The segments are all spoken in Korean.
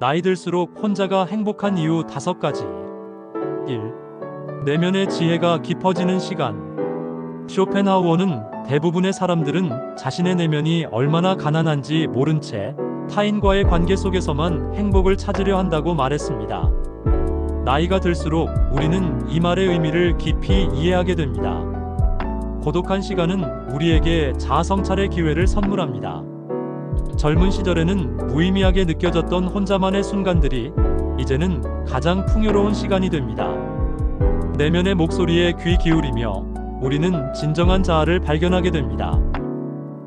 나이 들수록 혼자가 행복한 이유 다섯 가지. 1. 내면의 지혜가 깊어지는 시간. 쇼펜하우어는 대부분의 사람들은 자신의 내면이 얼마나 가난한지 모른 채 타인과의 관계 속에서만 행복을 찾으려 한다고 말했습니다. 나이가 들수록 우리는 이 말의 의미를 깊이 이해하게 됩니다. 고독한 시간은 우리에게 자아성찰의 기회를 선물합니다. 젊은 시절에는 무의미하게 느껴졌던 혼자만의 순간들이 이제는 가장 풍요로운 시간이 됩니다. 내면의 목소리에 귀 기울이며 우리는 진정한 자아를 발견하게 됩니다.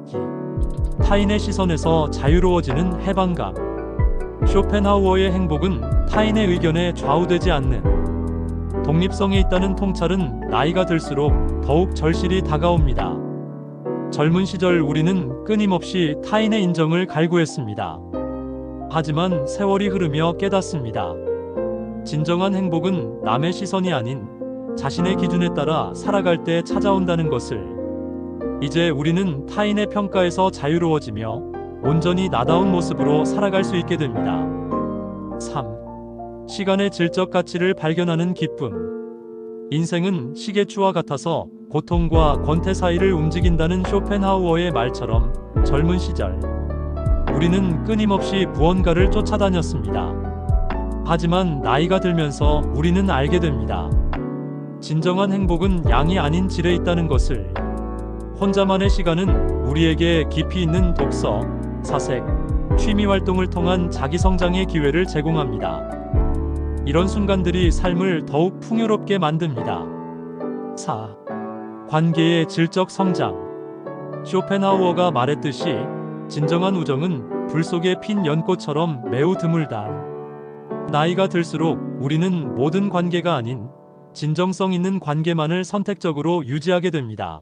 이, 타인의 시선에서 자유로워지는 해방감. 쇼펜하우어의 행복은 타인의 의견에 좌우되지 않는 독립성에 있다는 통찰은 나이가 들수록 더욱 절실히 다가옵니다. 젊은 시절 우리는 끊임없이 타인의 인정을 갈구했습니다. 하지만 세월이 흐르며 깨닫습니다. 진정한 행복은 남의 시선이 아닌 자신의 기준에 따라 살아갈 때 찾아온다는 것을 이제 우리는 타인의 평가에서 자유로워지며 온전히 나다운 모습으로 살아갈 수 있게 됩니다. 3. 시간의 질적 가치를 발견하는 기쁨. 인생은 시계추와 같아서 고통과 권태 사이를 움직인다는 쇼펜하우어의 말처럼 젊은 시절 우리는 끊임없이 무언가를 쫓아다녔습니다. 하지만 나이가 들면서 우리는 알게 됩니다. 진정한 행복은 양이 아닌 질에 있다는 것을 혼자만의 시간은 우리에게 깊이 있는 독서, 사색, 취미 활동을 통한 자기 성장의 기회를 제공합니다. 이런 순간들이 삶을 더욱 풍요롭게 만듭니다. 4. 관계의 질적 성장. 쇼펜하우어가 말했듯이 진정한 우정은 불 속에 핀 연꽃처럼 매우 드물다. 나이가 들수록 우리는 모든 관계가 아닌 진정성 있는 관계만을 선택적으로 유지하게 됩니다.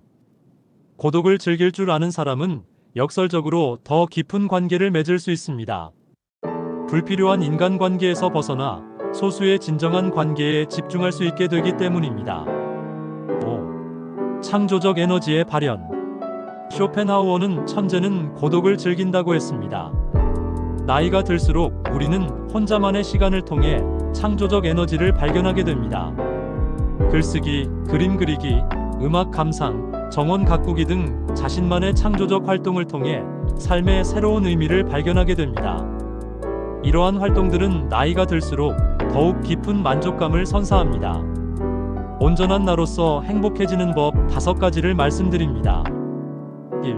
고독을 즐길 줄 아는 사람은 역설적으로 더 깊은 관계를 맺을 수 있습니다. 불필요한 인간관계에서 벗어나 소수의 진정한 관계에 집중할 수 있게 되기 때문입니다. 5. 창조적 에너지의 발현. 쇼펜하우어는 천재는 고독을 즐긴다고 했습니다. 나이가 들수록 우리는 혼자만의 시간을 통해 창조적 에너지를 발견하게 됩니다. 글쓰기, 그림 그리기, 음악 감상, 정원 가꾸기 등 자신만의 창조적 활동을 통해 삶의 새로운 의미를 발견하게 됩니다. 이러한 활동들은 나이가 들수록 더욱 깊은 만족감을 선사합니다. 온전한 나로서 행복해지는 법 다섯 가지를 말씀드립니다. 1.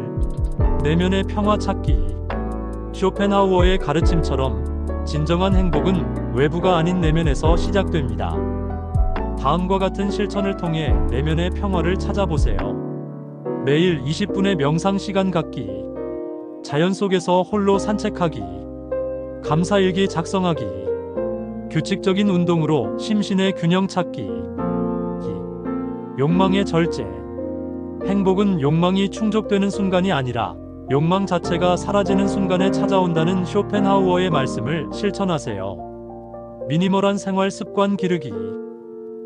내면의 평화 찾기. 쇼펜하우어의 가르침처럼 진정한 행복은 외부가 아닌 내면에서 시작됩니다. 다음과 같은 실천을 통해 내면의 평화를 찾아보세요. 매일 20분의 명상 시간 갖기. 자연 속에서 홀로 산책하기. 감사일기 작성하기. 규칙적인 운동으로 심신의 균형 찾기. 이, 욕망의 절제. 행복은 욕망이 충족되는 순간이 아니라 욕망 자체가 사라지는 순간에 찾아온다는 쇼펜하우어의 말씀을 실천하세요. 미니멀한 생활 습관 기르기.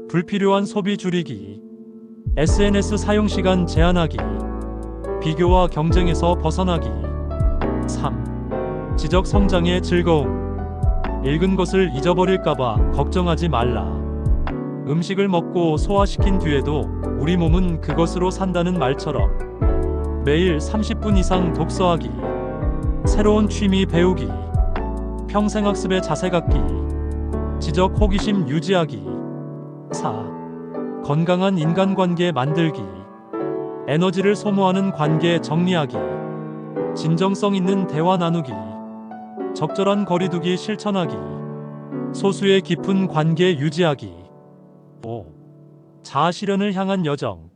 불필요한 소비 줄이기. SNS 사용 시간 제한하기. 비교와 경쟁에서 벗어나기. 3. 지적 성장의 즐거움. 읽은 것을 잊어버릴까봐 걱정하지 말라. 음식을 먹고 소화시킨 뒤에도 우리 몸은 그것으로 산다는 말처럼 매일 30분 이상 독서하기, 새로운 취미 배우기, 평생 학습의 자세 갖기, 지적 호기심 유지하기. 4. 건강한 인간관계 만들기. 에너지를 소모하는 관계 정리하기. 진정성 있는 대화 나누기. 적절한 거리두기 실천하기. 소수의 깊은 관계 유지하기. 5. 자아 실현을 향한 여정.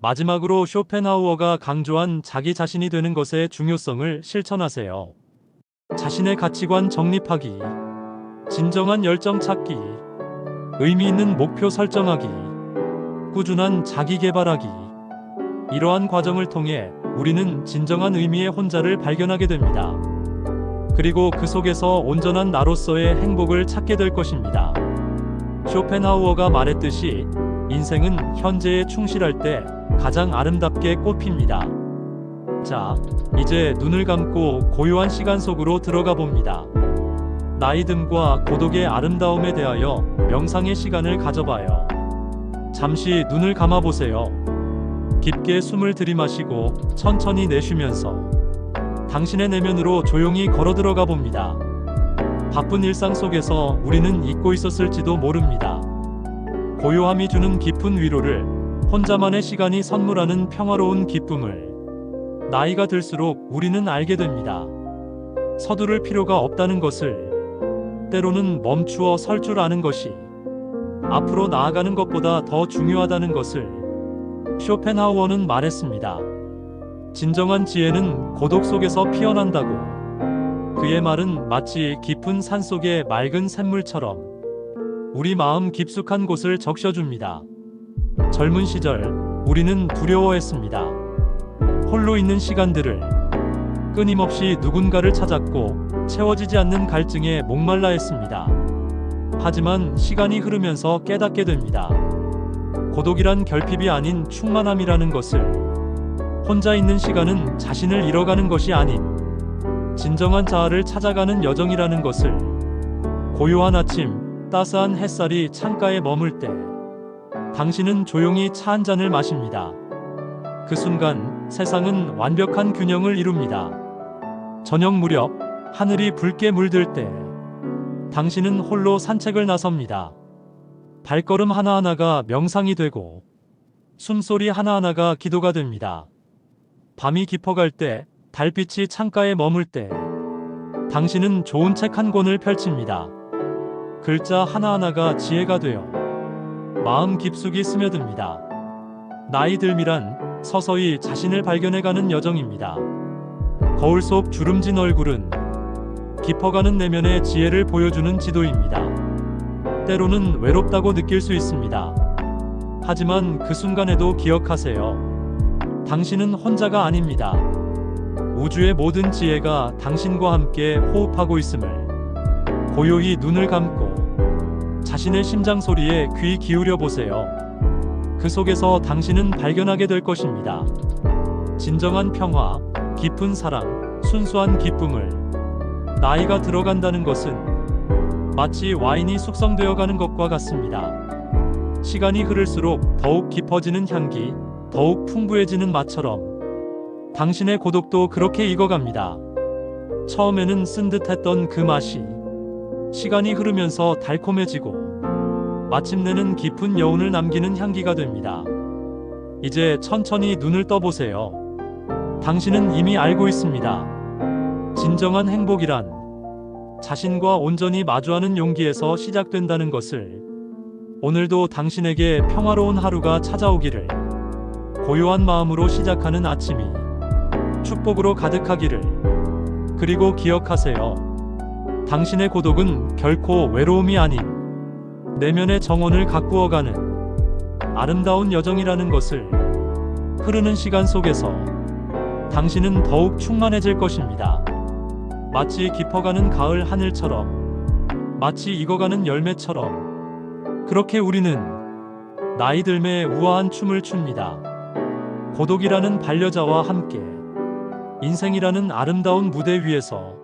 마지막으로 쇼펜하우어가 강조한 자기 자신이 되는 것의 중요성을 실천하세요. 자신의 가치관 정립하기. 진정한 열정 찾기. 의미 있는 목표 설정하기. 꾸준한 자기 개발하기. 이러한 과정을 통해 우리는 진정한 의미의 혼자를 발견하게 됩니다. 그리고 그 속에서 온전한 나로서의 행복을 찾게 될 것입니다. 쇼펜하우어가 말했듯이 인생은 현재에 충실할 때 가장 아름답게 꽃핍니다. 자, 이제 눈을 감고 고요한 시간 속으로 들어가 봅니다. 나이듦과 고독의 아름다움에 대하여 명상의 시간을 가져봐요. 잠시 눈을 감아 보세요. 깊게 숨을 들이마시고 천천히 내쉬면서 당신의 내면으로 조용히 걸어 들어가 봅니다. 바쁜 일상 속에서 우리는 잊고 있었을지도 모릅니다. 고요함이 주는 깊은 위로를 혼자만의 시간이 선물하는 평화로운 기쁨을 나이가 들수록 우리는 알게 됩니다. 서두를 필요가 없다는 것을 때로는 멈추어 설 줄 아는 것이 앞으로 나아가는 것보다 더 중요하다는 것을 쇼펜하우어는 말했습니다. 진정한 지혜는 고독 속에서 피어난다고. 그의 말은 마치 깊은 산 속의 맑은 샘물처럼 우리 마음 깊숙한 곳을 적셔줍니다. 젊은 시절 우리는 두려워했습니다. 홀로 있는 시간들을 끊임없이 누군가를 찾았고 채워지지 않는 갈증에 목말라 했습니다. 하지만 시간이 흐르면서 깨닫게 됩니다. 고독이란 결핍이 아닌 충만함이라는 것을 혼자 있는 시간은 자신을 잃어가는 것이 아닌 진정한 자아를 찾아가는 여정이라는 것을 고요한 아침 따스한 햇살이 창가에 머물 때 당신은 조용히 차 한 잔을 마십니다. 그 순간 세상은 완벽한 균형을 이룹니다. 저녁 무렵 하늘이 붉게 물들 때 당신은 홀로 산책을 나섭니다. 발걸음 하나하나가 명상이 되고 숨소리 하나하나가 기도가 됩니다. 밤이 깊어갈 때 달빛이 창가에 머물 때 당신은 좋은 책 한 권을 펼칩니다. 글자 하나하나가 지혜가 되어 마음 깊숙이 스며듭니다. 나이 들미란 서서히 자신을 발견해가는 여정입니다. 거울 속 주름진 얼굴은 깊어가는 내면의 지혜를 보여주는 지도입니다. 때로는 외롭다고 느낄 수 있습니다. 하지만 그 순간에도 기억하세요. 당신은 혼자가 아닙니다. 우주의 모든 지혜가 당신과 함께 호흡하고 있음을 고요히 눈을 감고 자신의 심장 소리에 귀 기울여 보세요. 그 속에서 당신은 발견하게 될 것입니다. 진정한 평화, 깊은 사랑, 순수한 기쁨을 나이가 들어간다는 것은 마치 와인이 숙성되어 가는 것과 같습니다. 시간이 흐를수록 더욱 깊어지는 향기, 더욱 풍부해지는 맛처럼 당신의 고독도 그렇게 익어갑니다. 처음에는 쓴 듯했던 그 맛이 시간이 흐르면서 달콤해지고 마침내는 깊은 여운을 남기는 향기가 됩니다. 이제 천천히 눈을 떠보세요. 당신은 이미 알고 있습니다. 진정한 행복이란 자신과 온전히 마주하는 용기에서 시작된다는 것을 오늘도 당신에게 평화로운 하루가 찾아오기를 고요한 마음으로 시작하는 아침이 축복으로 가득하기를 그리고 기억하세요. 당신의 고독은 결코 외로움이 아닌 내면의 정원을 가꾸어가는 아름다운 여정이라는 것을 흐르는 시간 속에서 당신은 더욱 충만해질 것입니다. 마치 깊어가는 가을 하늘처럼, 마치 익어가는 열매처럼, 그렇게 우리는 나이 들매 우아한 춤을 춥니다. 고독이라는 반려자와 함께 인생이라는 아름다운 무대 위에서